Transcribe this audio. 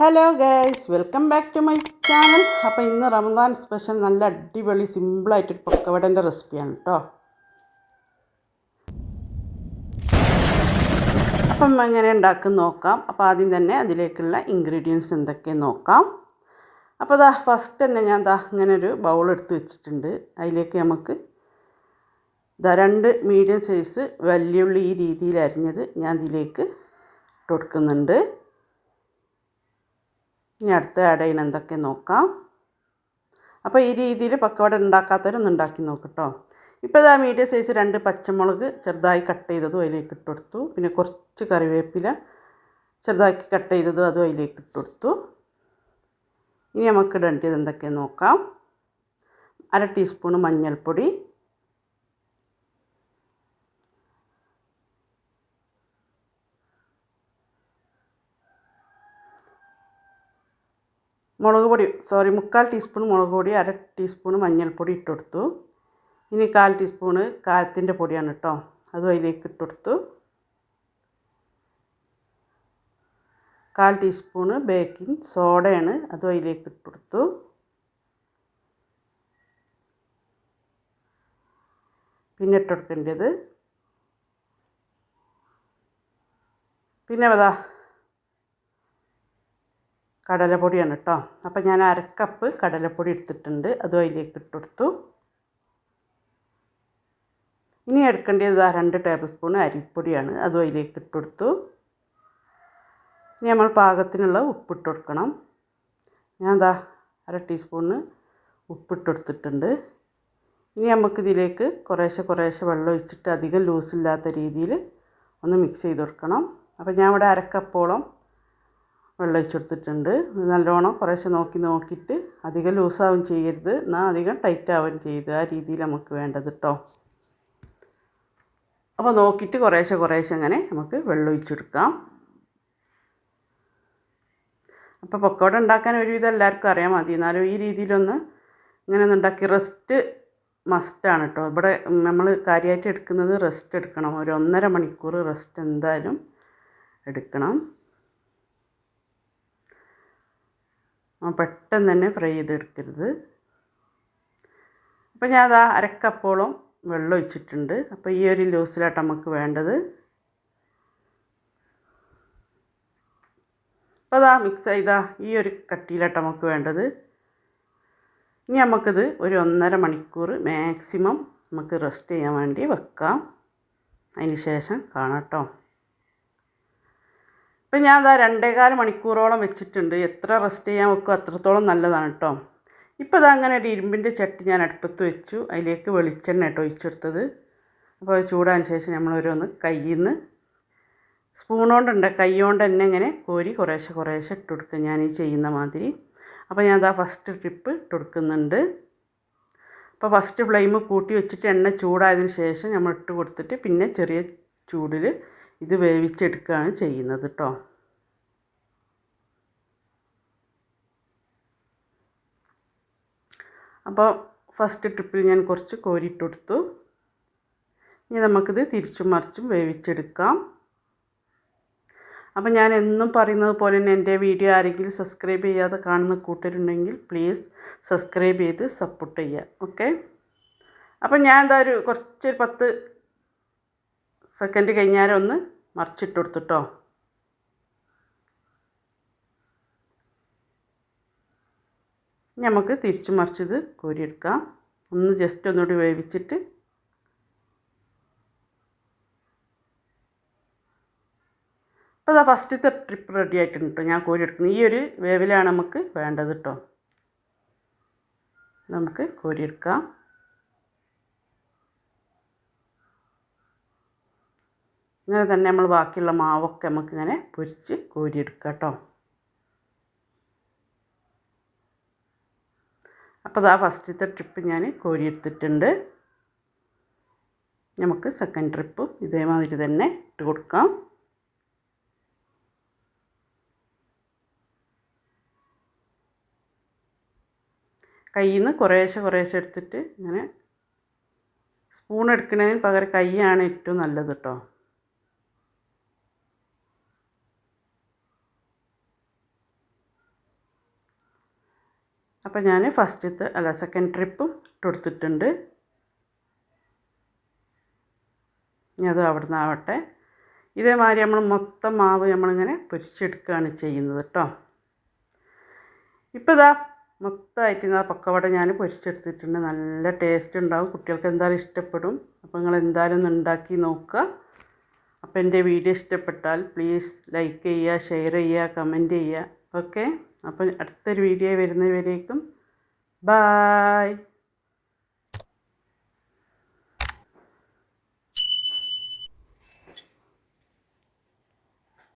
Hello guys welcome back to my channel അപ്പോൾ ഇന്ന് Ramadan special നല്ല അടിപൊളി സിമ്പിളായിട്ടൊരു പൊക്കവടന്റെ റെസിപ്പിയാണ് കേട്ടോ അപ്പം എങ്ങനെ ഉണ്ടാക്കും നോക്കാം. അപ്പോൾ ആദ്യം തന്നെ അതിലേക്കുള്ള ഇൻഗ്രീഡിയൻസ് എന്തൊക്കെയെന്ന് നോക്കാം. അപ്പോൾ ദാ ഫസ്റ്റ് തന്നെ ഞാൻ ദാ ഇങ്ങനെ ഒരു ബൗൾ എടുത്ത് വെച്ചിട്ടുണ്ട്. അതിലേക്ക് നമുക്ക് ദാ രണ്ട് മീഡിയം സൈസ് വലിയുള്ളി ഈ രീതിയിൽ അരിഞ്ഞത് ഞാൻ ഇതിലേക്ക് ഇട്ട് കൊടുക്കുന്നുണ്ട്. ഇനി അടുത്ത ആഡ് ചെയ്യണം എന്തൊക്കെ നോക്കാം. അപ്പോൾ ഈ രീതിയിൽ പക്കവട ഉണ്ടാക്കാത്തവരൊന്ന് ഉണ്ടാക്കി നോക്കട്ടോ. ഇപ്പോൾ ഇതാ മീഡിയം സൈസ് രണ്ട് പച്ചമുളക് ചെറുതായി കട്ട് ചെയ്തതും അതിലേക്ക് ഇട്ട് കൊടുത്തു. പിന്നെ കുറച്ച് കറിവേപ്പില ചെറുതാക്കി കട്ട് ചെയ്തതും അതും അതിലേക്ക് ഇട്ട് കൊടുത്തു. ഇനി നമുക്ക് ഇടേണ്ടത് എന്തൊക്കെയാണെന്ന് നോക്കാം. അര ടീസ്പൂൺ മഞ്ഞൾപ്പൊടി മുളക് പൊടി സോറി മുക്കാൽ ടീസ്പൂൺ മുളക് പൊടി അര ടീസ്പൂൺ മഞ്ഞൾപ്പൊടി ഇട്ട് കൊടുത്തു. ഇനി കാൽ ടീസ്പൂൺ കാലത്തിന്റെ പൊടിയാണ് കേട്ടോ അതും അതിലേക്ക് ഇട്ട് കൊടുത്തു. കാൽ ടീസ്പൂൺ ബേക്കിംഗ് സോഡയാണ് അതും അതിലേക്ക് ഇട്ട് കൊടുത്തു. പിന്നെ ഇട്ട് കൊടുക്കേണ്ടത് പിന്നെ അതാ കടലപ്പൊടിയാണ് കേട്ടോ. അപ്പോൾ ഞാൻ അരക്കപ്പ് കടലപ്പൊടി എടുത്തിട്ടുണ്ട്. അതും അതിലേക്ക് ഇട്ടെടുത്തു ഇനി എടുക്കേണ്ടത് രണ്ട് ടേബിൾ സ്പൂൺ അരിപ്പൊടിയാണ്. അതും അതിലേക്ക് ഇട്ടെടുത്തു ഇനി നമ്മൾ പാകത്തിനുള്ള ഉപ്പിട്ട് കൊടുക്കണം. ഞാൻ എന്താ അര ടീസ്പൂണ് ഉപ്പിട്ട് കൊടുത്തിട്ടുണ്ട്. ഇനി നമുക്കിതിലേക്ക് കുറേശ്ശെ കുറേശ്ശെ വെള്ളം ഒഴിച്ചിട്ട് അധികം ലൂസില്ലാത്ത രീതിയിൽ ഒന്ന് മിക്സ് ചെയ്ത് കൊടുക്കണം. അപ്പോൾ ഞാൻ ഇവിടെ അരക്കപ്പോളം വെള്ളം ഒഴിച്ചെടുത്തിട്ടുണ്ട് നല്ലോണം കുറേശ്ശെ നോക്കി നോക്കിയിട്ട് അധികം ലൂസാവും ചെയ്യരുത്. എന്നാൽ അധികം ടൈറ്റ് ചെയ്ത് ആ രീതിയിൽ നമുക്ക് വേണ്ടത് കേട്ടോ അപ്പോൾ നോക്കിയിട്ട് കുറേശ്ശെ കുറേശ്ശെ അങ്ങനെ നമുക്ക് വെള്ളം ഒഴിച്ചെടുക്കാം അപ്പോൾ പക്കോട ഉണ്ടാക്കാൻ ഒരുവിധം എല്ലാവർക്കും അറിയാൻ മതി. എന്നാലും ഈ രീതിയിലൊന്ന് ഇങ്ങനെ ഒന്ന് ഉണ്ടാക്കി റെസ്റ്റ് മസ്റ്റാണ് കേട്ടോ ഇവിടെ നമ്മൾ കാര്യമായിട്ട് എടുക്കുന്നത് റെസ്റ്റ് എടുക്കണം. ഒരു ഒന്നര മണിക്കൂർ റെസ്റ്റ് എന്തായാലും എടുക്കണം. പെട്ടെന്ന് തന്നെ ഫ്രൈ ചെയ്തെടുക്കരുത്. അപ്പോൾ ഞാൻ അതാ അരക്കപ്പോളം വെള്ളം ഒഴിച്ചിട്ടുണ്ട്. അപ്പോൾ ഈ ഒരു ലൂസിലായിട്ട് നമുക്ക് വേണ്ടത്. അപ്പോൾ അതാ മിക്സ് ചെയ്താ ഈ ഒരു കട്ടിയിലായിട്ട് നമുക്ക് വേണ്ടത്. ഇനി നമുക്കിത് ഒരു ഒന്നര മണിക്കൂർ മാക്സിമം നമുക്ക് റെസ്റ്റ് ചെയ്യാൻ വേണ്ടി വെക്കാം. അതിന് ശേഷം കാണാം കേട്ടോ ഇപ്പം ഞാൻ അതാ രണ്ടേകാൽ മണിക്കൂറോളം വെച്ചിട്ടുണ്ട്. എത്ര റെസ്റ്റ് ചെയ്യാൻ വെക്കും അത്രത്തോളം നല്ലതാണ് കേട്ടോ ഇപ്പോൾ ഇതാ അങ്ങനെ ഒരു ഇരുമ്പിന്റെ ചട്ടി ഞാൻ അടുപ്പത്ത് വെച്ചു. അതിലേക്ക് വെളിച്ചെണ്ണ കേട്ടോ ഒഴിച്ചെടുത്തത്. അപ്പോൾ അത് ചൂടാൻ ശേഷം നമ്മൾ ഓരോന്ന് കയ്യിൽ നിന്ന് സ്പൂൺ കൊണ്ടുണ്ട്. കൈ തന്നെ ഇങ്ങനെ കോരി കുറേശ്ശെ കുറേശ്ശെ ഇട്ട് കൊടുക്കുക ഞാൻ ഈ ചെയ്യുന്ന മാതിരി. അപ്പോൾ ഞാൻ അതാ ഫസ്റ്റ് ട്രിപ്പ് ഇട്ട് കൊടുക്കുന്നുണ്ട്. അപ്പോൾ ഫസ്റ്റ് ഫ്ലെയിം കൂട്ടി വെച്ചിട്ട് എണ്ണ ചൂടായതിന് ശേഷം നമ്മൾ ഇട്ട് കൊടുത്തിട്ട് പിന്നെ ചെറിയ ചൂടിൽ ഇത് വേവിച്ചെടുക്കുകയാണ് ചെയ്യുന്നത് കേട്ടോ അപ്പോൾ ഫസ്റ്റ് ട്രിപ്പിൽ ഞാൻ കുറച്ച് കോരിയിട്ട് കൊടുത്തു. ഇനി നമുക്കിത് തിരിച്ചും മറിച്ചും വേവിച്ചെടുക്കാം. അപ്പോൾ ഞാൻ എന്നും പറയുന്നത് പോലെ തന്നെ എന്റെ വീഡിയോ ആരെങ്കിലും സബ്സ്ക്രൈബ് ചെയ്യാതെ കാണുന്ന കൂട്ടരുണ്ടെങ്കിൽ പ്ലീസ് സബ്സ്ക്രൈബ് ചെയ്ത് സപ്പോർട്ട് ചെയ്യുക. ഓക്കെ അപ്പം ഞാൻ എന്താ ഒരു കുറച്ച് പത്ത് സെക്കൻഡ് കഴിഞ്ഞാൽ ഒന്ന് മറിച്ചിട്ട് കൊടുത്തിട്ടോ നമുക്ക് തിരിച്ചു മറിച്ചത് കോരിയെടുക്കാം. ഒന്ന് ജസ്റ്റ് ഒന്നുകൂടി വേവിച്ചിട്ട് അപ്പോൾ അതാ ഫസ്റ്റത്തെ ട്രിപ്പ് റെഡി ആയിട്ടുണ്ട് കേട്ടോ ഞാൻ കോരിയെടുക്കുന്നത് ഈ ഒരു വേവിലാണ് നമുക്ക് വേണ്ടത് കേട്ടോ നമുക്ക് കോരിയെടുക്കാം. ഇങ്ങനെ തന്നെ നമ്മൾ ബാക്കിയുള്ള മാവൊക്കെ നമുക്കിങ്ങനെ പൊരിച്ച് കോരിയെടുക്കാം കേട്ടോ. അപ്പോൾ അതാ ഫസ്റ്റത്തെ ട്രിപ്പ് ഞാൻ കോരിയെടുത്തിട്ടുണ്ട്. നമുക്ക് സെക്കൻഡ് ട്രിപ്പും ഇതേമാതിരി തന്നെ ഇട്ട് കൊടുക്കാം. കയ്യിൽ നിന്ന് കുറേശ്ശെ കുറേശ്ശെ എടുത്തിട്ട് ഇങ്ങനെ സ്പൂൺ എടുക്കുന്നതിന് പകരം കൈയാണ് ഏറ്റവും നല്ലത് കേട്ടോ. അപ്പോൾ ഞാൻ ഫസ്റ്റത്തെ അല്ല സെക്കൻഡ് ട്രിപ്പും കൊടുത്തിട്ടുണ്ട്. ഇനി അത് അവിടെ നിന്നാവട്ടെ ഇതേമാതിരി നമ്മൾ മൊത്തം മാവ് നമ്മളിങ്ങനെ പൊരിച്ചെടുക്കുകയാണ് ചെയ്യുന്നത് കേട്ടോ. ഇപ്പോൾ ഇതാ മൊത്തമായിട്ട് ഇതാ പക്കവട ഞാൻ പൊരിച്ചെടുത്തിട്ടുണ്ട്. നല്ല ടേസ്റ്റ് ഉണ്ടാവും. കുട്ടികൾക്ക് എന്തായാലും ഇഷ്ടപ്പെടും. അപ്പോൾ നിങ്ങൾ എന്തായാലും ഒന്ന് ഉണ്ടാക്കി നോക്കുക. അപ്പോൾ എന്റെ വീഡിയോ ഇഷ്ടപ്പെട്ടാൽ പ്ലീസ് ലൈക്ക് ചെയ്യുക ഷെയർ ചെയ്യുക കമന്റ് ചെയ്യുക. ഓക്കെ അപ്പോൾ അടുത്തൊരു വീഡിയോ വരുന്നവരേക്കും ബായ്